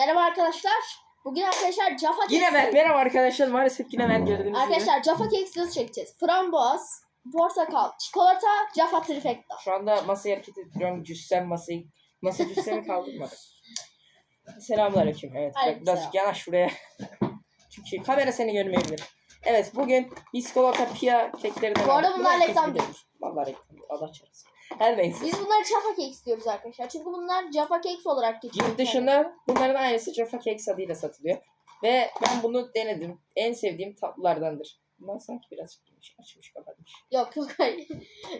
Merhaba arkadaşlar. Bugün arkadaşlar Jaffa Yine Cakes- ben. Merhaba arkadaşlar. Maalesef yine ben gibi. Arkadaşlar Jaffa Cakes nasıl çekeceğiz? Frambuaz, portakal, çikolata, Jaffa Trifecta. Şu anda masayı hareket ettiriyorum. Cüssem masayı. Masa cüssemi kaldırmadı. Selamünaleyküm. Evet. Bak, birazcık yanaş şuraya. Çünkü kamera seni görmeyebilir. Evet bugün biskolata pia keklerinden Bu arada bunlar reklam değil. Vallahi reklam. Allah çarpsın. Her neyse. Biz bunları Jaffa Cakes diyoruz arkadaşlar. Çünkü bunlar Jaffa Cakes olarak geçiyor. Yurt dışında bunların aynısı Jaffa Cakes adıyla satılıyor. Ve ben bunu denedim. En sevdiğim tatlılardandır. Bundan sanki biraz açmış, açmış kapatmış. Yok yok hayır.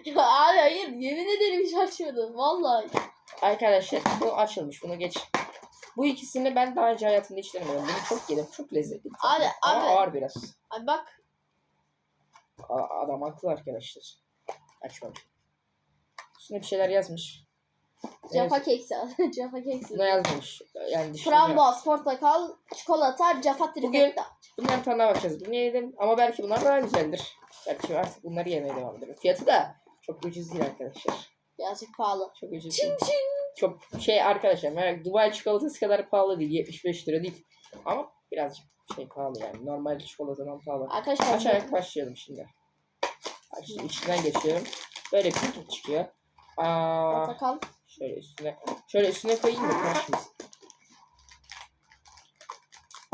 ya abi hayır yemin ederim hiç açmadım. Vallahi. Arkadaşlar bu açılmış. Bunu geç. Bu ikisini ben daha önce hayatımda hiç denemedim. Bunu çok yedim. Çok lezzetli. Abi, Ama abi. ağır biraz. Abi bak A- adam haklı arkadaşlar. Açmamış. Üstüne bir şeyler yazmış. Jaffa Neyse, Cakes. Jaffa Cakes. Buna yazmamış. Yani. Frambuaz, portakal, çikolata, Jaffa Trifecta. Bunların tadına bakacağız. Bunu yedim. Ama belki bunlar daha güzeldir. Belki artık bunları yemeye devam ederim. Fiyatı da çok ucuz değil arkadaşlar. Birazcık pahalı. Çok ucuz Çin değil. çin. Çok şey arkadaşlar. merak- Dubai çikolatası kadar pahalı değil. 75 lira değil. Ama birazcık şey pahalı yani. Normal çikolatadan pahalı. Arkadaşlar Açarak başlayalım şimdi. Açtım, içinden geçiyorum. Böyle bir paket çıkıyor. Aa, portakal. şöyle üstüne şöyle üstüne koyayım mı karşımıza?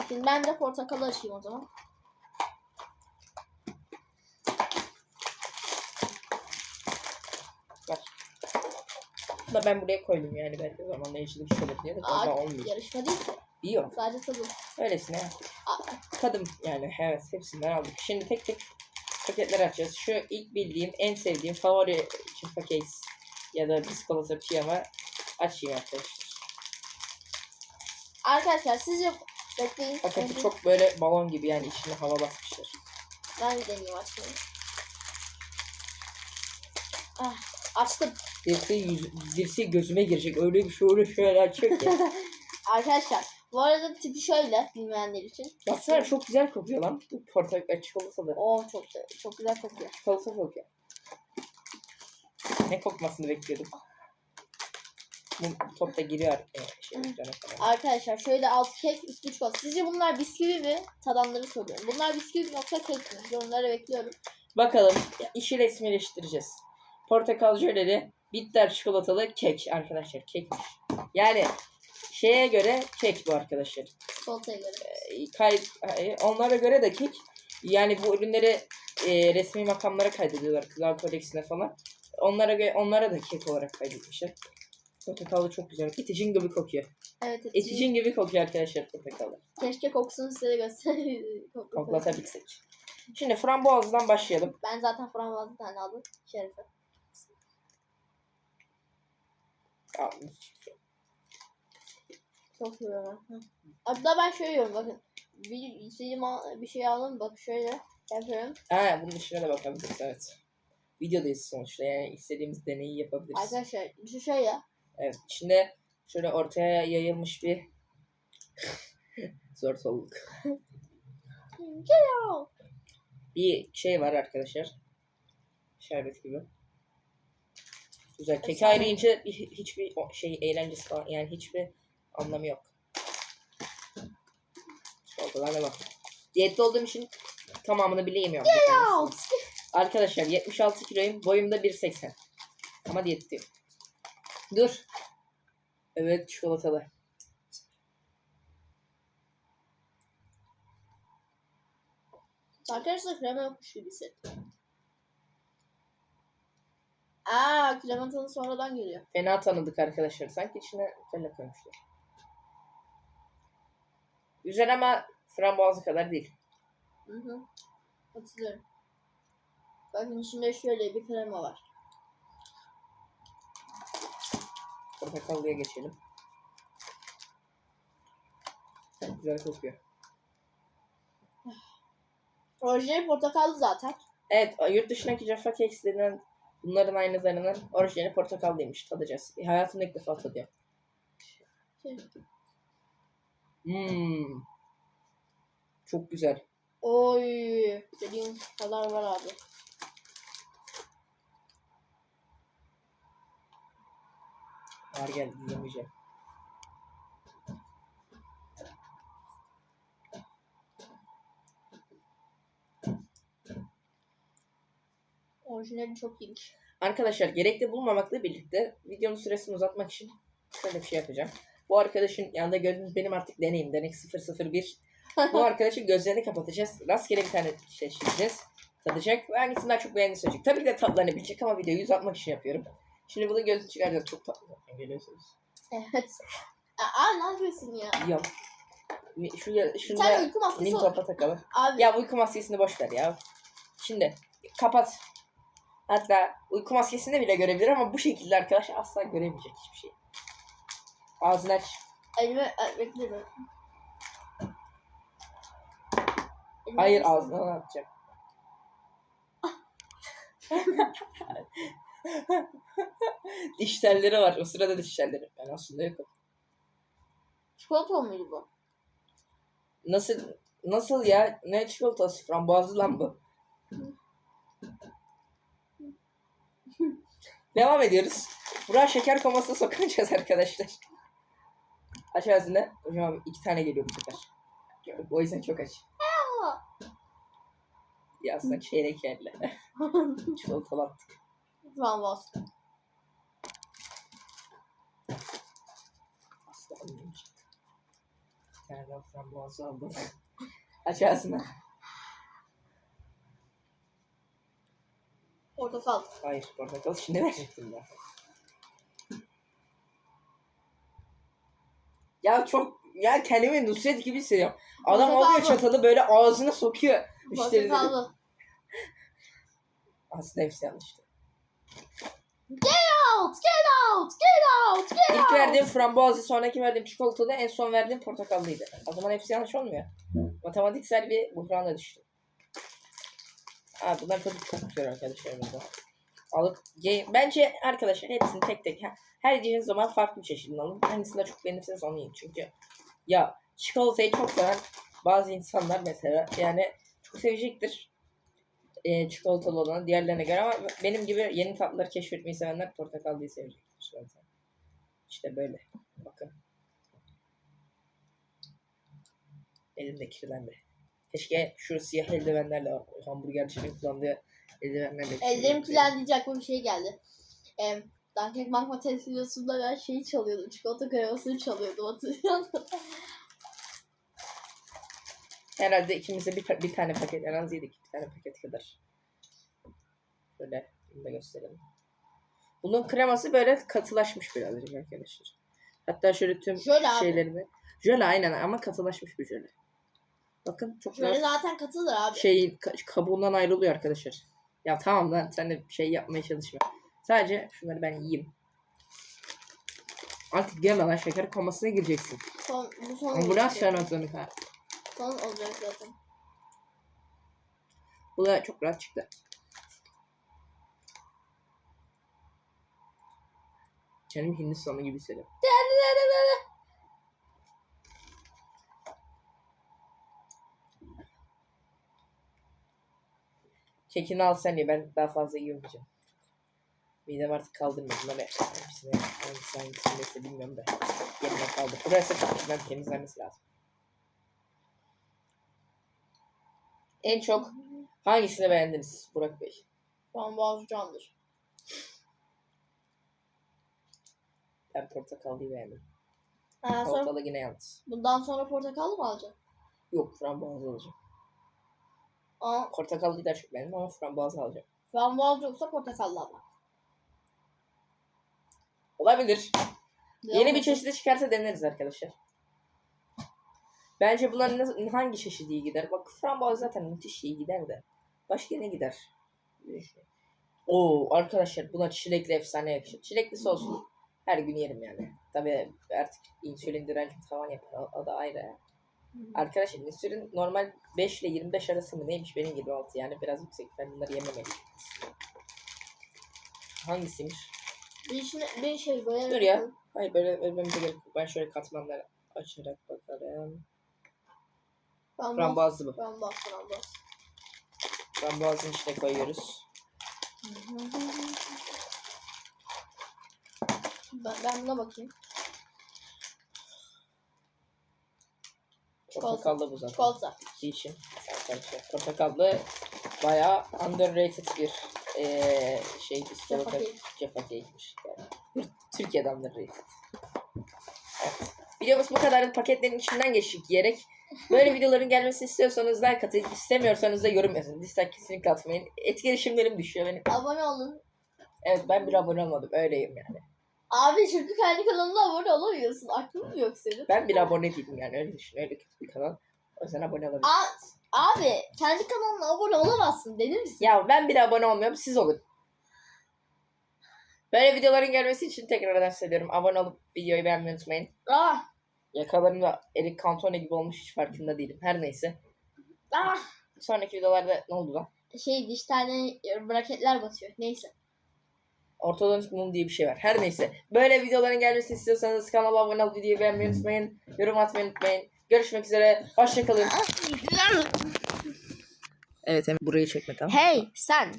Şimdi ben de portakalı açayım o zaman. Bunu da ben buraya koydum yani belki zamanlayıcılık şöyle diye de fazla olmuyor. yarışma değil ki. Yiyorum. Sadece tadım. Öylesine. Aa, Tadım yani evet hepsinden aldık. Şimdi tek tek paketler açacağız. Şu ilk bildiğim en sevdiğim favori cakes ya da biskolata piyama açayım arkadaşlar. Arkadaşlar sizce bekleyin. Önce çok böyle balon gibi yani içine hava basmışlar. Ben de deneyeyim açmayı. Ah, açtım. Dirseği, yüz, dirseği gözüme girecek. Öyle bir şey öyle şöyle açıyor ki. Arkadaşlar bu arada tipi şöyle bilmeyenler için. Baksana çok güzel kokuyor lan. Portakal çikolata da. Oo çok çok güzel kokuyor. Çikolata kokuyor. Ne kokmasını bekliyordum. Bu top da giriyor e, şey, cana. Arkadaşlar şöyle alt kek üstü çikolata. Sizce bunlar bisküvi mi? Tadanları soruyorum. Bunlar bisküvi yoksa kek mi? Yorumlara bekliyorum. Bakalım işi resmileştireceğiz. Portakal jöleli, bitter çikolatalı kek arkadaşlar kekmiş. Yani şeye göre kek bu arkadaşlar. Çikolataya göre. E, Kay, e, onlara göre de kek. Yani bu ürünleri e, resmi makamlara kaydediyorlar. Gıda kodeksine falan. Onlara onlara da kek olarak kaydetmişler. Portakalı çok güzel. Eticin gibi kokuyor. Evet, evet. Eticin gibi kokuyor arkadaşlar portakalı. Keşke kokusunu size de göstereyim. Koklatabilsek. Şimdi frambuazdan başlayalım. Ben zaten frambuazlı tane aldım. Şerefe. Aa, Çok seviyorum. Hı. Hatta ben şöyle yiyorum bakın. Bir, bir şey aldım bak şöyle yapıyorum. Ha, bunun dışına da bakabiliriz evet. Videodayız sonuçta yani istediğimiz deneyi yapabiliriz. Arkadaşlar şu şöyle. Evet içinde şöyle ortaya yayılmış bir zor. Hello. Bir şey var arkadaşlar. Şerbet gibi. Güzel. Kek ayrıyınca bir- hiçbir şey eğlencesi falan yani hiçbir anlamı yok. Çikolatalarla bak. Diyette olduğum için tamamını bile yemiyorum. Hello. Arkadaşlar 76 kiloyum. Boyum da 1.80. Ama diyetteyim. Dur. Evet çikolatalı. Arkadaşlar krema yokmuş gibi hissettim. Aa tadı sonradan geliyor. Fena tanıdık arkadaşlar. Sanki içine Nutella koymuşlar. Güzel ama frambuazı kadar değil. Hı hı. Hatırlıyorum. Bakın içinde şöyle bir krema var. Portakallıya geçelim. Çok güzel kokuyor. Orijinal portakallı zaten. Evet yurt dışındaki Jaffa Cakes denilen bunların aynılarının orijinali portakallıymış. Tadacağız. Hayatımda ilk defa tadıyorum. Hmm. Çok güzel. Oy. Dediğim kadar var abi. Var gel izlemeyeceğim. Orijinali çok iyiymiş. Arkadaşlar gerekli bulmamakla birlikte videonun süresini uzatmak için şöyle bir şey yapacağım. Bu arkadaşın yanında gördüğünüz benim artık deneyim. Denek 001. Bu arkadaşın gözlerini kapatacağız. Rastgele bir tane şey seçeceğiz. Tadacak ve hangisinden çok beğendiğini söyleyecek. Tabii ki de tatlarını bilecek ama videoyu uzatmak için yapıyorum. Şimdi bunu gözünü çıkaracağız. Çok tatlı. zaten, Görüyorsunuz. Evet. Aa ne yapıyorsun ya? Yok. Şu, ya- Bir şunu tane da uyku maskesi nim olur. topa takalım. Abi Ya uyku maskesini boş ver ya. Şimdi kapat. Hatta uyku maskesini bile görebilir ama bu şekilde arkadaş asla göremeyecek hiçbir şey. Ağzını aç. elime e, bekle. Elime Hayır baksana. ağzına atacak. diş telleri var. O sırada diş telleri. Ben aslında yokum. Çikolata mıydı bu? Nasıl nasıl ya? Ne çikolatası? Frambuazlı lan bu. Devam ediyoruz. Burak şeker komasına sokacağız arkadaşlar. Aç ağzını. Hocam iki tane geliyor bu sefer. O yüzden çok aç. Ya aslında çeyrek yerle. Çikolatalı attık. Tamam bas. Asla olmayacak. Bir tane daha frambuazlı aldım. Aç ağzını. Portakal. Hayır portakal şimdi verecektim ben. Ya çok ya kendimi Nusret gibi hissediyorum. Adam Portakal alıyor mı? çatalı böyle ağzına sokuyor. Portakallı. Aslında hepsi yanlıştı. Out! Get out! Get out! Get İlk out! verdiğim frambuazlı, sonraki verdiğim çikolatalı, en son verdiğim portakallıydı. O zaman hepsi yanlış olmuyor. Matematiksel bir buhrana düştüm. Aa, bunlar tabii çok güzel arkadaşlarımızda. Alıp, bence arkadaşlar hepsini tek tek her- yediğiniz zaman farklı bir çeşidini alın. Hangisini daha çok beğenirseniz onu yiyin. Çünkü ya çikolatayı çok seven bazı insanlar mesela yani çok sevecektir e, çikolatalı olanı diğerlerine göre ama benim gibi yeni tatlıları keşfetmeyi sevenler portakallıyı sevecektir zaten. İşte böyle. Bakın. Elim de kirlendi. Keşke şu siyah eldivenlerle hamburgercilerin kullandığı eldivenlerle. Ellerim kirlendi aklıma bir şey geldi. Ee, Dunkirk Magma test videosunda ben şeyi çalıyordum. Çikolata kremasını çalıyordum hatırlıyor musun? Herhalde ikimiz de bir, bir tane paket en az yedik. Bir tane paket kadar. Böyle bunu da gösterelim. Bunun kreması böyle katılaşmış birazcık arkadaşlar. Hatta şöyle tüm Şöyle abi. şeylerini. Jöle aynen ama katılaşmış bir jöle. Bakın çok rahat zaten katılır abi. şey ka- kabuğundan ayrılıyor arkadaşlar. Ya tamam lan sen de şey yapmaya çalışma. Sadece şunları ben yiyeyim. Artık gelme lan şeker komasına gireceksin. Son, bu son Ambulans çağırmak zorunda kal. Son olacak zaten. Bu da çok rahat çıktı. Kendimi Hindistanlı gibi hissediyorum. Kekini al sen ye ben daha fazla yiyemeyeceğim. Midem artık kaldırmıyor. Bunları hepsini hangisi hangisini bilmiyorum da. Yerine kaldı. Burası ben temizlenmesi lazım. En çok hangisini beğendiniz Burak Bey? Şu an boğazı candır. Ben portakallıyı beğendim. Sonra, Portakalı yine yalnız. bundan sonra portakallı mı alacaksın? Yok frambuazlı alacağım. Aa, Portakallıyı da çok beğendim ama frambuazlı alacağım. frambuaz yoksa portakallı ama. Olabilir. Yeni bir çeşidi çıkarsa deneriz arkadaşlar. Bence bunların hangi çeşidi iyi gider? Bak frambuaz zaten müthiş iyi gider de. Başka ne gider? Oo arkadaşlar buna çilekli efsane yakışır. Çileklisi olsun. Her gün yerim yani. Tabii artık insülin direncim tavan yapar. O, o da ayrı. Arkadaşlar insülin normal 5 ile 25 arası mı neymiş benim gibi altı yani biraz yüksek. Ben bunları yememeliyim. Hangisiymiş? Bir, işine, bir şey böyle. Dur ya. Hayır böyle ölmemize gerek yok. Ben şöyle katmanları açarak bakarım. Frambuaz. Frambuazlı bu. Frambuaz, frambuaz. Frambuazın içine koyuyoruz. Ben, ben buna bakayım. Portakallı bu zaten. Çikolata. İçin. Arkadaşlar portakallı bayağı underrated bir Ee, şey Cake. Jaffa Cake'miş. Yani. Evet. Videomuz bu kadar. Paketlerin içinden geçtik yiyerek. Böyle videoların gelmesini istiyorsanız like atın. istemiyorsanız da yorum yazın. Dislike kesinlikle atmayın. Etkileşimlerim düşüyor benim. Abone olun. Evet ben bir abone olmadım. Öyleyim yani. Abi çünkü kendi kanalına abone olamıyorsun. Aklın mı yok senin? Ben bir abone değilim yani. Öyle düşün. Öyle kötü bir kanal. O yüzden abone olabilirim. Aa, abi kendi kanalına abone olamazsın denir misin? Ya ben bir abone olmuyorum. Siz olun. Böyle videoların gelmesi için tekrardan söylüyorum. Abone olup videoyu beğenmeyi unutmayın. Ah, Yakalarımda Eric Cantona gibi olmuş hiç farkında değilim. Her neyse. ah. Sonraki videolarda ne oldu lan? Şey dişlerine braketler batıyor. Neyse. Ortodontik mum diye bir şey var. Her neyse. Böyle videoların gelmesini istiyorsanız kanala abone olup videoyu beğenmeyi unutmayın. Yorum atmayı unutmayın. Görüşmek üzere. Hoşçakalın. Evet hemen burayı çekme tamam. Hey sen.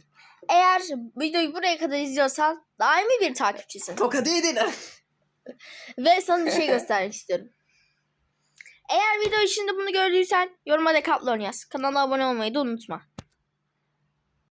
Eğer videoyu buraya kadar izliyorsan daimi bir takipçisin. Tokadı yedin. Ve sana bir şey göstermek istiyorum. Eğer video içinde bunu gördüysen yoruma Decathlon yaz. Kanala abone olmayı da unutma.